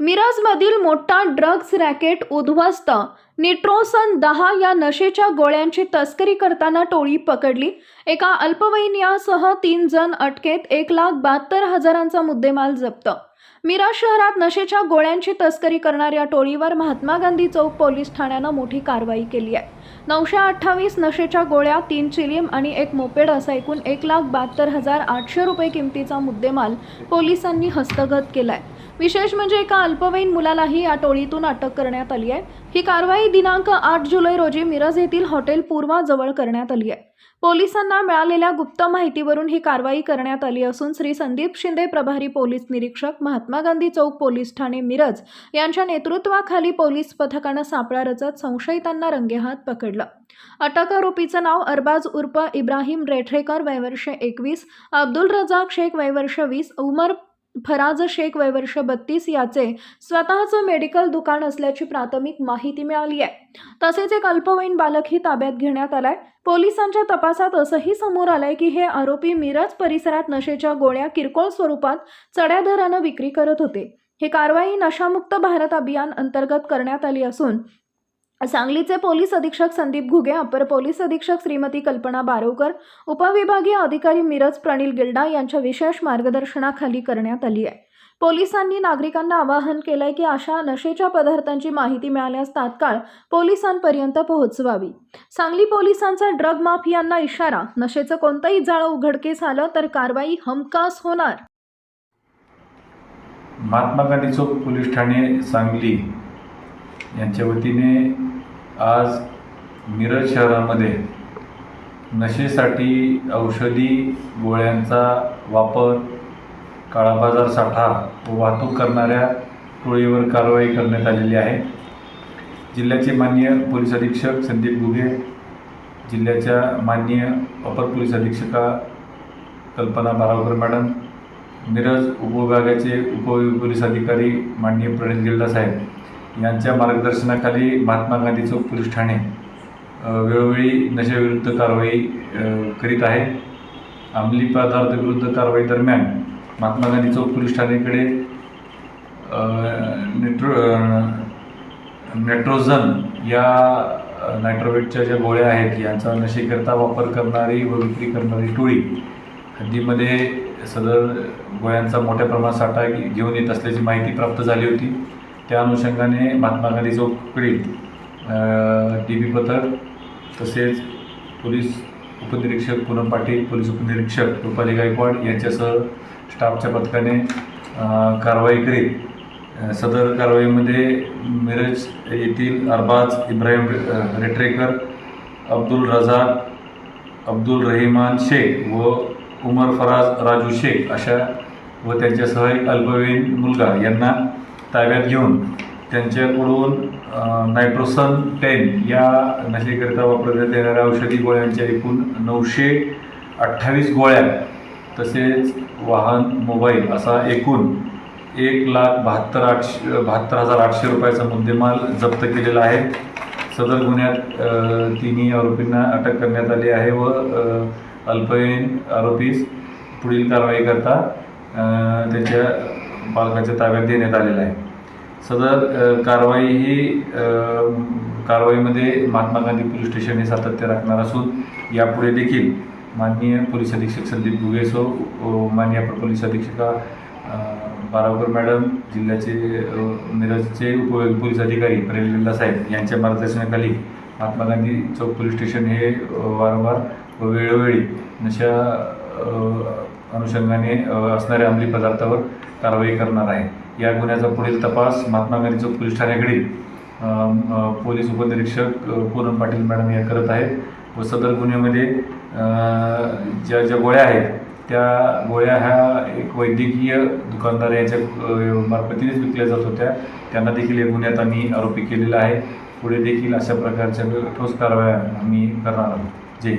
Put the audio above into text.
मिरजमधील मोठा drugs racket उद्ध्वस्त. निट्रोसन दहा या नशेच्या गोळ्यांची तस्करी करताना टोळी पकडली. एका अल्पवयीन तीन जण अटकेत. एक लाख बहात्तर हजारांचा मुद्देमाल जप्त. मिरज शहरात नशेच्या गोळ्यांची तस्करी करणाऱ्या टोळीवर महात्मा गांधी चौक पोलीस ठाण्यानं मोठी कारवाई केली आहे. नऊशे अठ्ठावीस नशेच्या गोळ्या तीन चिलीम आणि एक मोपेड असा एकूण एक लाख बहात्तर हजार आठशे रुपये किमतीचा मुद्देमाल पोलिसांनी हस्तगत केलाय. विशेष म्हणजे एका अल्पवयीन मुलालाही या टोळीतून अटक करण्यात आली आहे. ही कारवाई दिनांक आठ जुलै रोजी मिरज येथील हॉटेल पूर्वाजवळ करण्यात आली आहे. पोलिसांना मिळालेल्या गुप्त माहितीवरून ही कारवाई करण्यात आली असून श्री संदीप शिंदे प्रभारी पोलीस निरीक्षक महात्मा गांधी चौक पोलीस ठाणे मिरज यांच्या नेतृत्वाखाली पोलीस पथकानं सापळा रचत संशयितांना रंगेहात पकडलं. अटक आरोपीचं नाव अरबाज उर्फ इब्राहिम रेठरेकर वयवर्ष एकवीस अब्दुल रजाक शेख वयवर्ष वीस उमर फराज शेख वयवर्ष बत्तीस याचे स्वतःचं मेडिकल दुकान असल्याची प्राथमिक माहिती मिळाली आहे. तसेच एक अल्पवयीन बालकही ताब्यात घेण्यात आलाय. पोलिसांच्या तपासात असंही समोर आलंय की हे आरोपी मिरज परिसरात नशेच्या गोळ्या किरकोळ स्वरूपात चढ्या दरानं विक्री करत होते. ही कारवाई नशामुक्त भारत अभियान अंतर्गत करण्यात आली असून सांगलीचे पोलीस अधीक्षक संदीप घुगे अपर पोलीस अधीक्षक श्रीमती कल्पना बारोकर उपविभागीय अधिकारी मिरज प्रणील गिल्डा यांच्या विशेष मार्गदर्शनाखाली करण्यात आली आहे. पोलिसांनी नागरिकांना आवाहन केलंय की अशा नशेच्या पदार्थांची माहिती मिळाल्यास तात्काळ पोलिसांपर्यंत पोहोचवावी. सांगली पोलिसांचा ड्रग माफियांना इशारा नशेचं कोणतंही जाळं उघडकीस आलं तर कारवाई हमखास होणार. महात्मा गांधी चौक पोलीस ठाणे सांगली. यांच्या वतीने आज मिरज शहरामध्ये नशेसाठी औषधी गोळ्यांचा वापर काळाबाजार साठा व वाहतूक करणाऱ्या टोळीवर कारवाई करण्यात आलेली आहे. जिल्ह्याचे माननीय पोलीस अधीक्षक संदीप गुगे जिल्ह्याच्या माननीय अपर पोलीस अधीक्षका कल्पना बारावकर मॅडम मिरज उपविभागाचे उपपोलीस अधिकारी माननीय प्रणित गिल्डा साहेब यांच्या मार्गदर्शनाखाली महात्मा गांधी चौक पोलीस ठाणे वेळोवेळी नशेविरुद्ध कारवाई करीत आहे. अंमली पदार्थ विरुद्ध कारवाई दरम्यान महात्मा गांधी चौक पोलीस ठाणेकडे नेट्रो नेट्रोजन नेट्रोझन या नायट्रोवेटच्या ज्या गोळ्या आहेत यांचा नशेकरता वापर करणारी व विक्री करणारी टोळी हद्दीमध्ये सदर गोळ्यांचा मोठ्या प्रमाणात साठा घेऊन येत असल्याची माहिती प्राप्त झाली होती. त्या अनुषंगाने महात्मा गांधी चौकडील डी बी पथक तसेच पोलीस उपनिरीक्षक पूनम पाटील पोलीस उपनिरीक्षक रुपाली गायकवाड यांच्यासह स्टाफच्या पथकाने कारवाई करीत सदर कारवाईमध्ये मिरज येथील अरबाज इब्राहिम रेट्रेकर अब्दुल रजाक अब्दुल रहिमान शेख व उमर फराज राजू शेख अशा व त्यांच्यासह एक अल्पवयीन मुलगा यांना ताब्यात घेऊन त्यांच्याकडून नायट्रोसन टेन या नशेकरिता वापरण्यात येणाऱ्या औषधी गोळ्यांच्या एकूण नऊशे अठ्ठावीस गोळ्या तसेच वाहन मोबाईल असा एकूण एक लाख बहात्तर आठशे बहात्तर हजार आठशे रुपयाचा मुद्देमाल जप्त केलेला आहे. सदर गुन्ह्यात तिन्ही आरोपींना अटक करण्यात आली आहे व अल्पवयीन आरोपीस पुढील कारवाई करता त्याच्या पालकाच्या ताब्यात देण्यात आलेला आहे. सदर कारवाई ही कारवाईमध्ये महात्मा गांधी पोलीस स्टेशन हे सातत्य राखणार असून यापुढे देखील माननीय पोलीस अधीक्षक संदीप भुगेसो माननीय अपर पोलीस अधीक्षका बारावकर मॅडम जिल्ह्याचे अ, मिरजचे उप पोलीस अधिकारी प्रेमलिल्ला साहेब यांच्या मार्गदर्शनाखाली महात्मा गांधी चौक पोलीस स्टेशन हे वारंवार व वेळोवेळी नशा अनुषंगाने असणाऱ्या अंमली पदार्थावर कारवाई करणार आहे. या गुन्ह्याचा पुढील तपास महात्मा गांधी चौक पोलीस ठाण्याकडील पोलीस उपनिरीक्षक पूनम पाटील मॅडम या करत आहेत. व सदर गुन्ह्यामध्ये ज्या ज्या गोळ्या आहेत त्या गोळ्या ह्या एक वैद्यकीय दुकानदार याच्या मार्फतीनेच विकल्या जात होत्या. त्यांना देखील या गुन्ह्यात आम्ही आरोपी केलेला आहे. पुढे देखील अशा प्रकारच्या ठोस कारवाया आम्ही करणार आहोत. जय